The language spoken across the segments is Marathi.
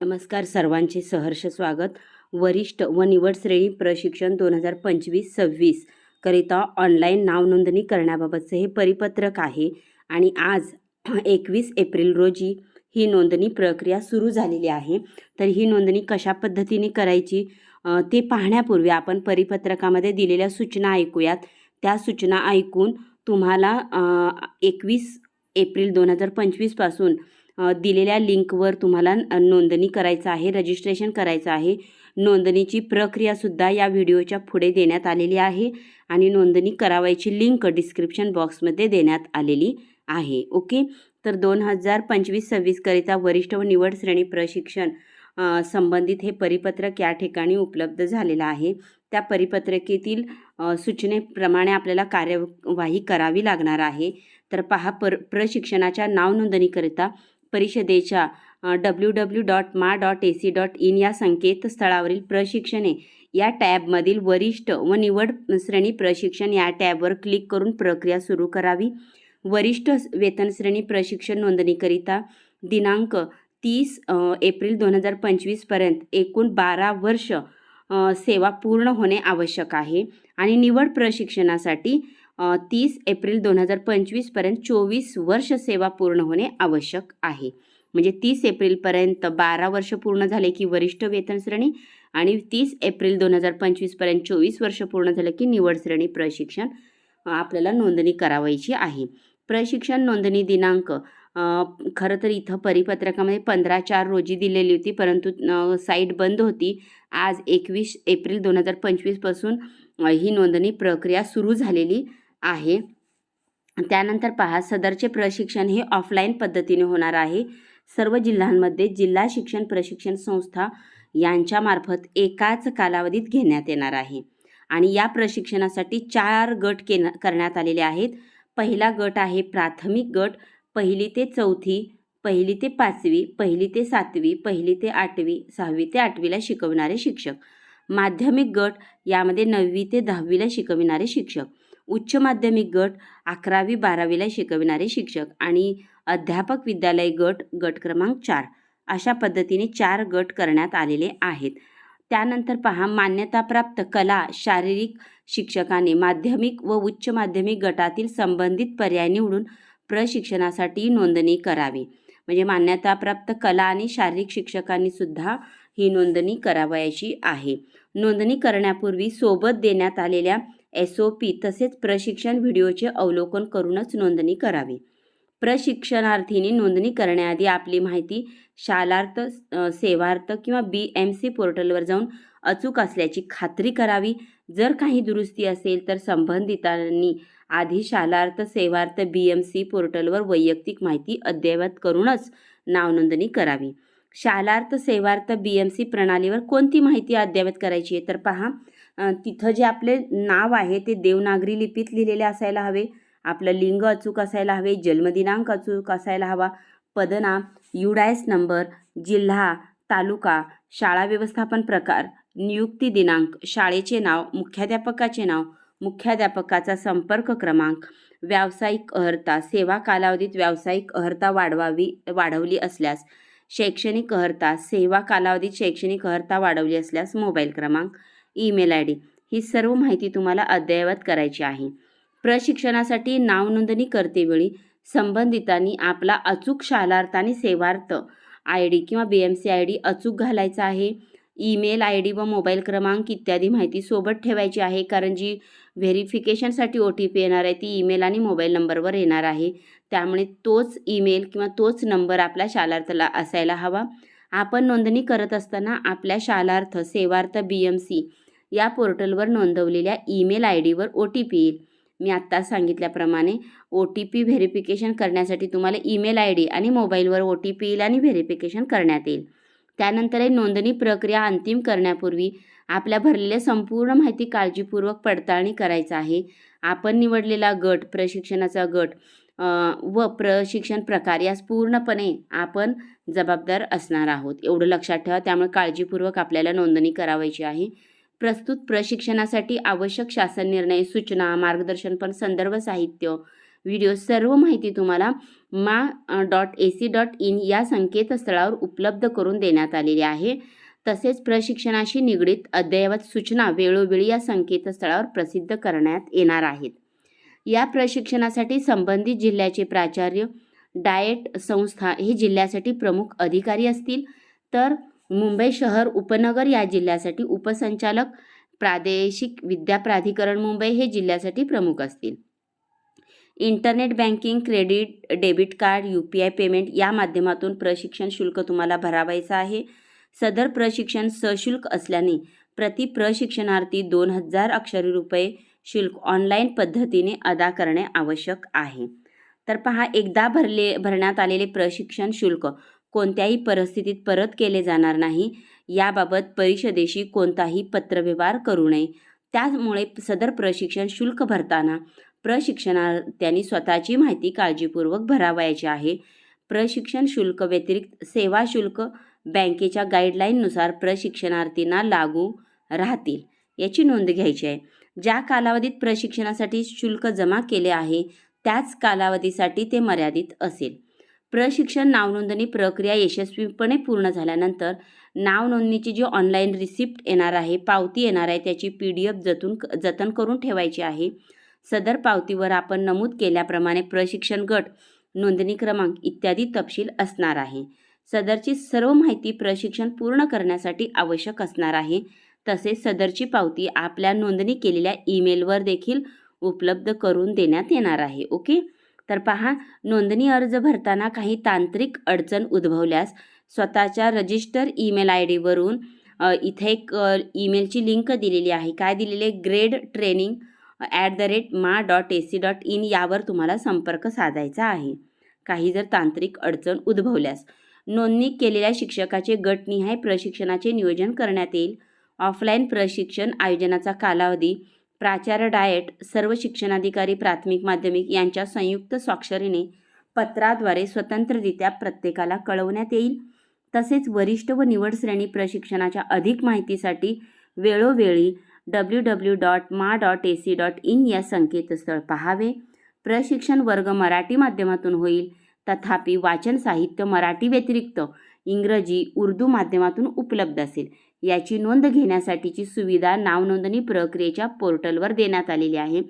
नमस्कार सर्वांचे सहर्ष स्वागत. वरिष्ठ व निवड श्रेणी प्रशिक्षण दोन हजार पंचवीस सव्वीस करिता ऑनलाईन नाव नोंदणी हे परिपत्रक आहे आणि आज एकवीस एप्रिल रोजी ही नोंदणी प्रक्रिया सुरू झालेली आहे. तर ही नोंदणी कशा पद्धतीने करायची ते पाहण्यापूर्वी आपण परिपत्रकामध्ये दिलेल्या सूचना ऐकूयात. त्या सूचना ऐकून तुम्हाला एकवीस एप्रिल दोन हजार पंचवीसपासून दिलेल्या लिंकवर तुम्हाला नोंदणी करायचं आहे रजिस्ट्रेशन करायचं आहे. नोंदणीची प्रक्रियासुद्धा या व्हिडिओच्या पुढे देण्यात आलेली आहे आणि नोंदणी करावायची लिंक डिस्क्रिप्शन बॉक्समध्ये देण्यात आलेली आहे. ओके? तर दोन हजार पंचवीस सव्वीसकरिता वरिष्ठ व निवड श्रेणी प्रशिक्षण संबंधित हे परिपत्रक या ठिकाणी उपलब्ध झालेलं आहे. त्या परिपत्रकेतील सूचनेप्रमाणे आपल्याला कार्यवाही करावी लागणार आहे. तर पहा पर प्रशिक्षणाच्या नावनोंदणीकरिता परिषदेच्या W W dot Maa dot A C dot in या संकेतस्थळावरील प्रशिक्षणे या टॅबमधील वरिष्ठ व निवड श्रेणी प्रशिक्षण या टॅबवर क्लिक करून प्रक्रिया सुरू करावी. वरिष्ठ वेतन श्रेणी प्रशिक्षण नोंदणीकरिता दिनांक तीस एप्रिल दोन हजार पंचवीसपर्यंत एकूण बारा वर्ष सेवा पूर्ण होणे आवश्यक आहे. आणि निवड प्रशिक्षणासाठी तीस एप्रिल दोन हजार पंचवीसपर्यंत चोवीस वर्ष सेवा पूर्ण होणे आवश्यक आहे. म्हणजे तीस एप्रिलपर्यंत बारा वर्ष पूर्ण झाले की वरिष्ठ वेतन श्रेणी आणि तीस एप्रिल दोन हजार पंचवीसपर्यंत चोवीस वर्ष पूर्ण झालं की निवड श्रेणी प्रशिक्षण आपल्याला नोंदणी करावायची आहे. प्रशिक्षण नोंदणी दिनांक खरं तर इथं परिपत्रकामध्ये पंधरा चार रोजी दिलेली होती परंतु साईट बंद होती. आज एकवीस एप्रिल दोन हजार पंचवीसपासून ही नोंदणी प्रक्रिया सुरू झालेली. आहे. त्यानंतर पहा सदरचे प्रशिक्षण हे ऑफलाईन पद्धतीने होणार आहे. सर्व जिल्ह्यांमध्ये जिल्हा शिक्षण प्रशिक्षण संस्था यांच्यामार्फत एकाच कालावधीत घेण्यात येणार आहे. आणि या प्रशिक्षणासाठी चार गट के करण्यात आलेले आहेत. पहिला गट आहे प्राथमिक गट. पहिली ते चौथी पहिली ते पाचवी पहिली ते सातवी पहिली ते आठवी सहावी ते आठवीला शिकवणारे शिक्षक. माध्यमिक गट यामध्ये नववी ते दहावीला शिकविणारे शिक्षक. उच्च माध्यमिक गट अकरावी बारावीला शिकविणारे शिक्षक आणि अध्यापक विद्यालय गट गट क्रमांक चार. अशा पद्धतीने चार गट करण्यात आलेले आहेत. त्यानंतर पहा मान्यताप्राप्त कला शारीरिक शिक्षकाने माध्यमिक व उच्च माध्यमिक गटातील संबंधित पर्याय निवडून प्रशिक्षणासाठी नोंदणी करावी. म्हणजे मान्यताप्राप्त कला आणि शारीरिक शिक्षकांनी सुद्धा ही नोंदणी करावयाची आहे. नोंदणी करण्यापूर्वी सोबत देण्यात आलेल्या एस ओ पी तसेच प्रशिक्षण व्हिडिओचे अवलोकन करूनच नोंदणी करावी. प्रशिक्षणार्थींनी नोंदणी करण्याआधी आपली माहिती शालार्थ सेवार्थ किंवा बी एम सी पोर्टलवर जाऊन अचूक असल्याची खात्री करावी. जर काही दुरुस्ती असेल तर संबंधितांनी आधी Shalarth Sevarth B M C पोर्टलवर वैयक्तिक माहिती अद्ययावत करूनच नावनोंदणी करावी. Shalarth Sevarth B M C प्रणालीवर कोणती माहिती अद्ययावत करायची आहे तर पहा. तिथं जे आपले नाव आहे ते देवनागरी लिपीत लिहिलेले असायला हवे. आपलं लिंग अचूक असायला हवे जन्मदिनांक अचूक असायला हवा. पदनाम युडायस नंबर जिल्हा तालुका शाळा व्यवस्थापन प्रकार नियुक्ती दिनांक शाळेचे नाव मुख्याध्यापकाचे नाव मुख्याध्यापकाचा संपर्क क्रमांक व्यावसायिक अर्हता सेवा कालावधीत व्यावसायिक अर्हता वाढवावी वाढवली असल्यास शैक्षणिक अर्हता सेवा कालावधीत शैक्षणिक अर्हता वाढवली असल्यास मोबाईल क्रमांक ईमेल आय डी. ही सर्व माहिती तुम्हाला अद्ययावत करायची आहे. प्रशिक्षणासाठी नावनोंदणी करतेवेळी संबंधितांनी आपला अचूक शालार्थ आणि सेवार्थ आय डी किंवा B M C I D अचूक घालायचा आहे. ईमेल आय डी व मोबाईल क्रमांक इत्यादी माहिती सोबत ठेवायची आहे कारण जी व्हेरिफिकेशनसाठी ओ टी पी येणार आहे ती ईमेल आणि मोबाईल नंबरवर येणार आहे. त्यामुळे तोच ईमेल किंवा तोच नंबर आपल्या शालार्थाला असायला हवा. आपण नोंदणी करत असताना आपल्या Shalarth Sevarth B M C या पोर्टलवर नोंदवलेल्या ईमेल आय डीवर ओ टी पी येईल. मी आत्ता सांगितल्याप्रमाणे ओ टी पी व्हेरिफिकेशन करण्यासाठी तुम्हाला ईमेल आय डी आणि मोबाईलवर ओ टी पी येईल आणि व्हेरिफिकेशन करण्यात येईल. त्यानंतर हे नोंदणी प्रक्रिया अंतिम करण्यापूर्वी आपल्या भरलेल्या संपूर्ण माहिती काळजीपूर्वक पडताळणी करायचं आहे. आपण निवडलेला गट प्रशिक्षणाचा गट व प्रशिक्षण प्रकार यास पूर्णपणे आपण जबाबदार असणार आहोत. एवढं लक्षात ठेवा त्यामुळे काळजीपूर्वक आपल्याला नोंदणी करावायची आहे. प्रस्तुत प्रशिक्षणासाठी आवश्यक शासन निर्णय सूचना मार्गदर्शन पण संदर्भ साहित्य. व्हिडिओ सर्व माहिती तुम्हाला Maa dot A C dot in या संकेतस्थळावर उपलब्ध करून देण्यात आलेली आहे. तसेच प्रशिक्षणाशी निगडीत अद्ययावत सूचना वेळोवेळी या संकेतस्थळावर प्रसिद्ध करण्यात येणार आहेत. या प्रशिक्षणासाठी संबंधित जिल्ह्याचे प्राचार्य डाएट संस्था हे जिल्ह्यासाठी प्रमुख अधिकारी असतील. तर मुंबई शहर उपनगर या जिल्ह्यासाठी उपसंचालक प्रादेशिक विद्या प्राधिकरण मुंबई हे जिल्ह्यासाठी प्रमुख असतील. Internet banking credit debit card U P I payment या माध्यमातून प्रशिक्षण शुल्क तुम्हाला भरावायचं आहे. सदर प्रशिक्षण सशुल्क असल्याने प्रति प्रशिक्षणार्थी दोन हजार अक्षरी रुपये शुल्क ऑनलाईन पद्धतीने अदा करणे आवश्यक आहे. तर पहा एकदा भरले भरण्यात आलेले प्रशिक्षण शुल्क कोणत्याही परिस्थितीत परत केले जाणार नाही. याबाबत परिषदेशी कोणताही पत्रव्यवहार करू नये. त्यामुळे सदर प्रशिक्षण शुल्क भरताना प्रशिक्षणार्थ्यांनी स्वतःची माहिती काळजीपूर्वक भरावायची आहे. प्रशिक्षण शुल्क व्यतिरिक्त सेवा शुल्क बँकेच्या गाईडलाईननुसार प्रशिक्षणार्थींना लागू राहतील याची नोंद घ्यायची आहे. ज्या कालावधीत प्रशिक्षणासाठी शुल्क जमा केले आहे त्याच कालावधीसाठी ते मर्यादित असेल. प्रशिक्षण नावनोंदणी प्रक्रिया यशस्वीपणे पूर्ण झाल्यानंतर नावनोंदणीची जी ऑनलाईन रिसिप्ट येणार आहे पावती येणार आहे त्याची पी डी एफ जतून जतन करून ठेवायची आहे. सदर पावतीवर आपण नमूद केल्याप्रमाणे प्रशिक्षण गट नोंदणी क्रमांक इत्यादी तपशील असणार आहे. सदरची सर्व माहिती प्रशिक्षण पूर्ण करण्यासाठी आवश्यक असणार आहे. तसेच सदरची पावती आपल्या नोंदणी केलेल्या ईमेलवर देखील उपलब्ध करून देण्यात येणार आहे. ओके? तर पहा नोंदणी अर्ज भरताना काही तांत्रिक अडचण उद्भवल्यास स्वतःच्या रजिस्टर ईमेल आय डीवरून इथे एक ईमेलची लिंक दिलेली आहे. काय दिलेली आहे? Grade training at the rate Maa dot A C dot in यावर तुम्हाला संपर्क साधायचा आहे. काही जर तांत्रिक अडचण उद्भवल्यास नोंदणी केलेल्या शिक्षकाचे गटनिहाय प्रशिक्षणाचे नियोजन करण्यात येईल. ऑफलाईन प्रशिक्षण आयोजनाचा कालावधी प्राचार्य डायट सर्व शिक्षणाधिकारी प्राथमिक माध्यमिक यांच्या संयुक्त स्वाक्षरीने पत्राद्वारे स्वतंत्ररित्या प्रत्येकाला कळवण्यात येईल. तसेच वरिष्ठ व निवड श्रेणी प्रशिक्षणाच्या अधिक माहितीसाठी वेळोवेळी W W dot Maa dot A C dot in या संकेतस्थळ पहावे. प्रशिक्षण वर्ग मराठी माध्यमातून होईल. तथापि वाचन साहित्य मराठी व्यतिरिक्त इंग्रजी उर्दू माध्यमातून उपलब्ध असेल. याची नोंद घेण्यासाठीची सुविधा नावनोंदणी प्रक्रियेच्या पोर्टलवर देण्यात आलेली आहे.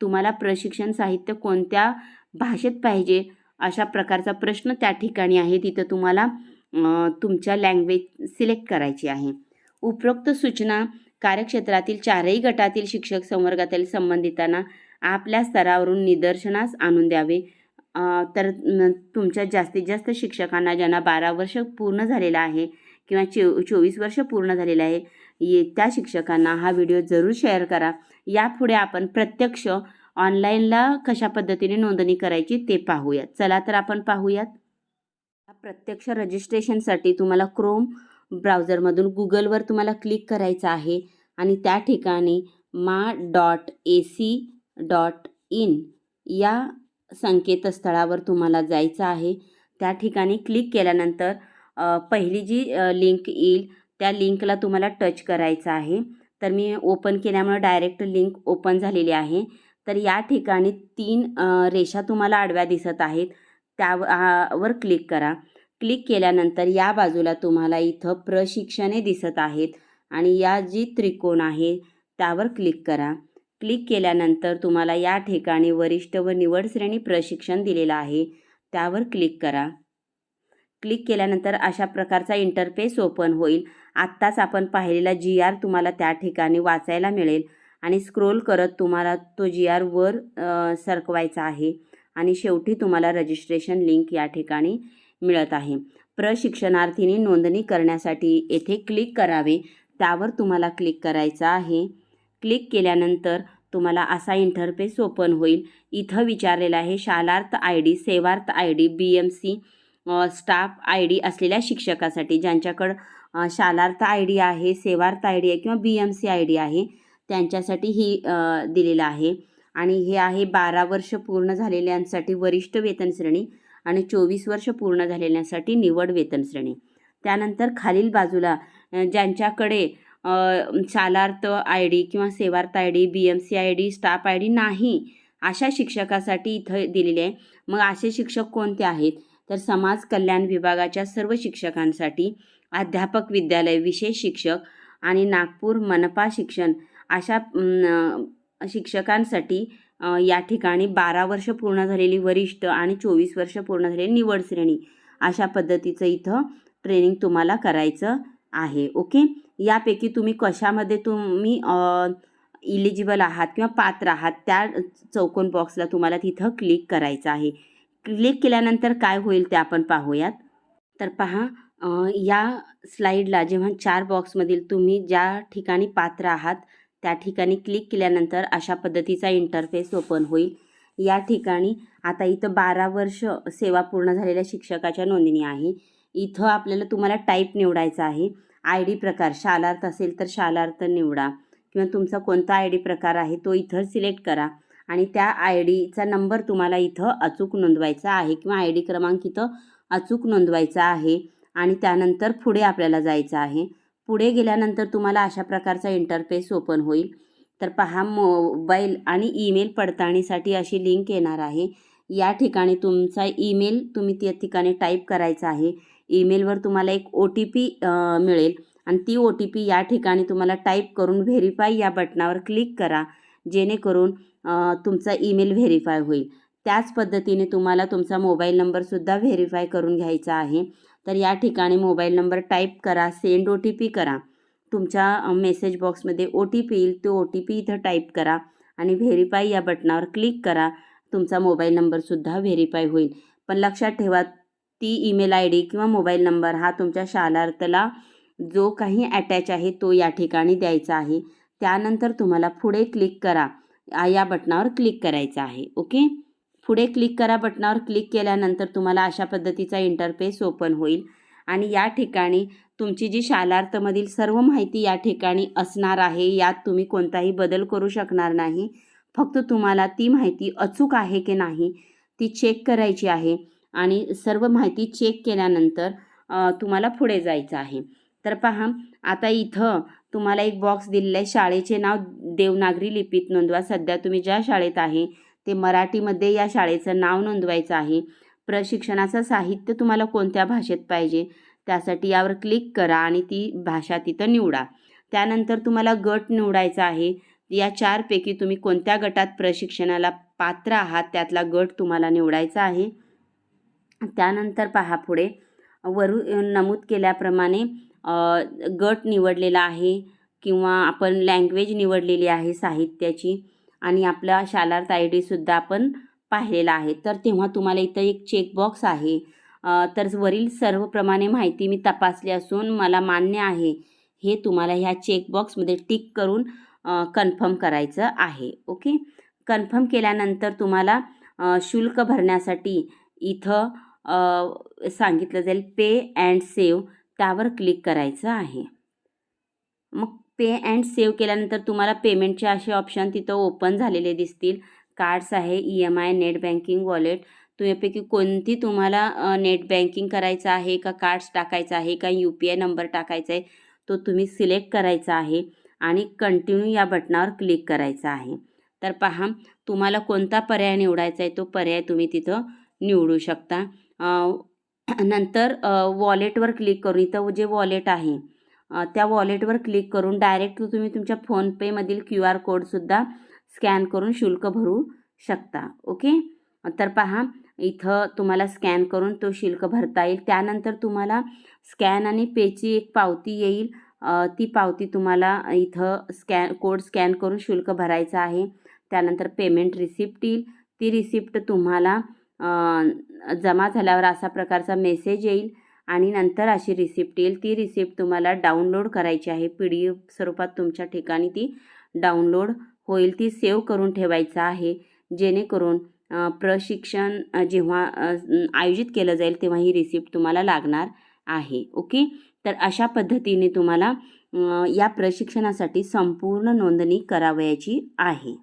तुम्हाला प्रशिक्षण साहित्य कोणत्या भाषेत पाहिजे अशा प्रकारचा प्रश्न त्या ठिकाणी आहे. तिथं तुम्हाला तुमच्या लँग्वेज सिलेक्ट करायची आहे. उपरोक्त सूचना कार्यक्षेत्रातील चारही गटातील शिक्षक संवर्गातील संबंधितांना आपल्या स्तरावरून निदर्शनास आणून द्यावे. तर तुमच्या जास्तीत जास्त शिक्षकांना ज्यांना बारा वर्ष पूर्ण झालेलं आहे किंवा चो चोवीस वर्ष पूर्ण झालेलं आहे ये त्या शिक्षकांना हा व्हिडिओ जरूर शेअर करा. यापुढे आपण प्रत्यक्ष ऑनलाईनला कशा पद्धतीने नोंदणी करायची ते पाहूयात. चला तर आपण पाहूयात. प्रत्यक्ष रजिस्ट्रेशनसाठी तुम्हाला क्रोम ब्राउझरमधून गुगलवर तुम्हाला क्लिक करायचं आहे आणि त्या ठिकाणी Maa dot A C dot in या संकेतस्थळावर तुम्हाला जायचं आहे. त्या ठिकाणी क्लिक केल्यानंतर पहिली जी लिंक येईल त्या लिंकला तुम्हाला टच करायचं आहे. तर मी ओपन केल्यामुळे डायरेक्ट लिंक ओपन झालेली आहे. तर या ठिकाणी तीन रेषा तुम्हाला आडव्या दिसत आहेत. त्यावर क्लिक करा. क्लिक केल्यानंतर या बाजूला तुम्हाला इथं प्रशिक्षणे दिसत आहेत आणि या जी त्रिकोण आहे त्यावर क्लिक करा. क्लिक केल्यानंतर तुम्हाला या ठिकाणी वरिष्ठ व निवड श्रेणी प्रशिक्षण दिलेलं आहे. त्यावर क्लिक करा. क्लिक केल्यानंतर अशा प्रकारचा इंटरफेस ओपन होईल. आत्ताच आपण पाहिलेला जी आर तुम्हाला त्या ठिकाणी वाचायला मिळेल. आणि स्क्रोल करत तुम्हाला तो जी आर वर सरकवायचा आहे. आणि शेवटी तुम्हाला रजिस्ट्रेशन लिंक या ठिकाणी मिळत आहे. प्रशिक्षणार्थींनी नोंदणी करण्यासाठी येथे क्लिक करावे. त्यावर तुम्हाला क्लिक करायचं आहे. क्लिक केल्यानंतर तुम्हाला असा इंटरफेस ओपन होईल. इथं विचारलेलं आहे Shalarth I D Sevarth I D B M C staff I D असलेल्या शिक्षकासाठी ज्यांच्याकडं शालार्थ आय डी आहे सेवार्थ आय डी आहे किंवा B M C I D आहे त्यांच्यासाठी ही दिलेलं आहे. आणि हे आहे बारा वर्ष पूर्ण झालेल्यांसाठी वरिष्ठ वेतन श्रेणी आणि चोवीस वर्ष पूर्ण झालेल्यांसाठी निवड वेतन श्रेणी. त्यानंतर खालील बाजूला ज्यांच्याकडे शालार्थ आय डी किंवा Sevarth I D B M C I D staff I D नाही अशा शिक्षकासाठी इथं दिलेले आहे. मग असे शिक्षक कोणते आहेत? तर समाज कल्याण विभागाच्या सर्व शिक्षकांसाठी अध्यापक विद्यालय विशेष शिक्षक आणि नागपूर मनपा शिक्षण अशा शिक्षकांसाठी या ठिकाणी बारा वर्ष पूर्ण झालेली वरिष्ठ आणि चोवीस वर्ष पूर्ण झालेली निवड श्रेणी अशा पद्धतीचं इथं ट्रेनिंग तुम्हाला करायचं आहे. ओके यापैकी तुम्ही कशामध्ये तुम्ही इलिजिबल आहात किंवा पात्र आहात त्या चौकोन बॉक्सला तुम्हाला तिथं क्लिक करायचं आहे. क्लिक केल्यानंतर काय होईल ते आपण पाहूयात. तर पहा या स्लाईडला जेव्हा चार बॉक्समधील तुम्ही ज्या ठिकाणी पात्र आहात त्या ठिकाणी क्लिक केल्यानंतर अशा पद्धतीचा इंटरफेस ओपन होईल. या ठिकाणी आता इथं बारा वर्ष सेवा पूर्ण झालेल्या शिक्षकाच्या नोंदणी आहे. इथं आपल्याला तुम्हाला टाईप निवडायचा आहे. आय डी प्रकार शालार्थ असेल तर शालार्थ निवडा किंवा तुमचा कोणता आय डी प्रकार आहे तो इथं सिलेक्ट करा. आणि त्या आय डीचा नंबर तुम्हाला इथं अचूक नोंदवायचा आहे किंवा आय डी क्रमांक इथं अचूक नोंदवायचा आहे आणि त्यानंतर पुढे आपल्याला जायचं आहे. पुढे गेल्यानंतर तुम्हाला अशा प्रकारचा इंटरफेस ओपन होईल. तर पहा मोबाईल आणि ईमेल पडताळणीसाठी अशी लिंक येणार आहे. या ठिकाणी तुमचा ईमेल तुम्ही त्या ठिकाणी टाईप करायचा आहे. ईमेलवर तुम्हाला एक ओ टी पी मिळेल आणि ती ओ टी पी या ठिकाणी तुम्हाला टाईप करून व्हेरीफाय या बटनावर क्लिक करा. जेणेकरून तुमचा ईमेल व्हेरीफाय होईल. त्याच पद्धतीने तुम्हाला तुमचा मोबाईल नंबरसुद्धा व्हेरीफाय करून घ्यायचा आहे. तर या ठिकाणी मोबाईल नंबर टाईप करा सेंड ओ टी पी करा. तुमच्या मेसेज बॉक्समध्ये ओ टी पी येईल तो ओ टी पी इथं टाईप करा आणि व्हेरीफाय या बटनावर क्लिक करा. तुमचा मोबाईल नंबरसुद्धा व्हेरीफाय होईल. पण लक्षात ठेवा ती ईमेल आय डी किंवा मोबाईल नंबर हा तुमच्या शालार्थला जो काही अटॅच आहे तो या ठिकाणी द्यायचा आहे. त्यानंतर तुम्हाला पुढे क्लिक करा. या बटनावर क्लिक करायचं आहे ओके पुढे क्लिक करा बटनावर क्लिक केल्यानंतर तुम्हाला अशा पद्धतीचा इंटरफेस ओपन होईल. आणि या ठिकाणी तुमची जी शालार्थमधील सर्व माहिती या ठिकाणी असणार आहे यात तुम्ही कोणताही बदल करू शकणार नाही. फक्त तुम्हाला ती माहिती अचूक आहे की नाही ती चेक करायची आहे. आणि सर्व माहिती चेक केल्यानंतर तुम्हाला पुढे जायचं आहे. तर पहा आता इथं तुम्हाला एक बॉक्स दिलेला आहे शाळेचे नाव देवनागरी लिपीत नोंदवा. सध्या तुम्ही ज्या शाळेत आहे ते मराठीमध्ये या शाळेचं नाव नोंदवायचं आहे. प्रशिक्षणाचं साहित्य तुम्हाला कोणत्या भाषेत पाहिजे त्यासाठी यावर क्लिक करा आणि ती भाषा तिथं निवडा. त्यानंतर तुम्हाला गट निवडायचा आहे. या चारपैकी तुम्ही कोणत्या गटात प्रशिक्षणाला पात्र आहात त्यातला गट तुम्हाला निवडायचा आहे. त्यानंतर पहा पुढे. वरू नमूद केल्याप्रमाणे गट निवडलेला आहे किंवा आपण लँग्वेज निवडलेली आहे साहित्याची आणि आपला शालार्थ आय डीसुद्धा आपण पाहिलेला आहे. तर तेव्हा तुम्हाला इथं एक चेकबॉक्स आहे. तर वरील सर्वप्रमाणे माहिती मी तपासली असून मला मान्य आहे हे तुम्हाला ह्या चेकबॉक्समध्ये टिक करून कन्फर्म करायचं आहे. ओके कन्फर्म केल्यानंतर तुम्हाला शुल्क भरण्यासाठी इथं सांगितलं जाईल पे अँड सेव्ह त्यावर क्लिक करायचं आहे. मग पे अँड सेव्ह केल्यानंतर तुम्हाला पेमेंटचे असे ऑप्शन तिथं ओपन झालेले दिसतील. कार्ड्स आहे E M I net banking wallet तुम्हीपैकी कोणती तुम्हाला नेट बँकिंग करायचं आहे का कार्ड्स टाकायचं आहे का यू पी आय नंबर टाकायचा आहे तो तुम्ही सिलेक्ट करायचा आहे आणि कंटिन्यू या बटनावर क्लिक करायचा आहे. तर पहा तुम्हाला कोणता पर्याय निवडायचा आहे तो पर्याय तुम्ही तिथं निवडू शकता. नंतर वॉलेटवर क्लिक करून इथं जे वॉलेट आहे त्या वॉलेटवर क्लिक करून डायरेक्ट तुम्ही तुमच्या फोनपेमधील क्यू आर कोडसुद्धा स्कॅन करून शुल्क भरू शकता ओके? तर पहा इथं तुम्हाला स्कॅन करून तो शुल्क भरता येईल. त्यानंतर तुम्हाला स्कॅन आणि पेची एक पावती येईल. ती पावती तुम्हाला इथं स्कॅन कोड स्कॅन करून शुल्क भरायचं आहे. त्यानंतर पेमेंट रिसिप्ट येईल. ती रिसिप्ट तुम्हाला जमा झाल्यावर असा प्रकारचा मेसेज येईल आणि नंतर अशी रिसिप्ट येईल. ती रिसिप्ट तुम्हाला डाउनलोड करायची आहे. पी डी एफ स्वरूपात तुमच्या ठिकाणी ती डाउनलोड होईल. ती सेव्ह करून ठेवायचं आहे. जेणेकरून प्रशिक्षण जेव्हा आयोजित केलं जाईल तेव्हा ही रिसिप्ट तुम्हाला लागणार आहे. ओके? तर अशा पद्धतीने तुम्हाला या प्रशिक्षणासाठी संपूर्ण नोंदणी करावयाची आहे.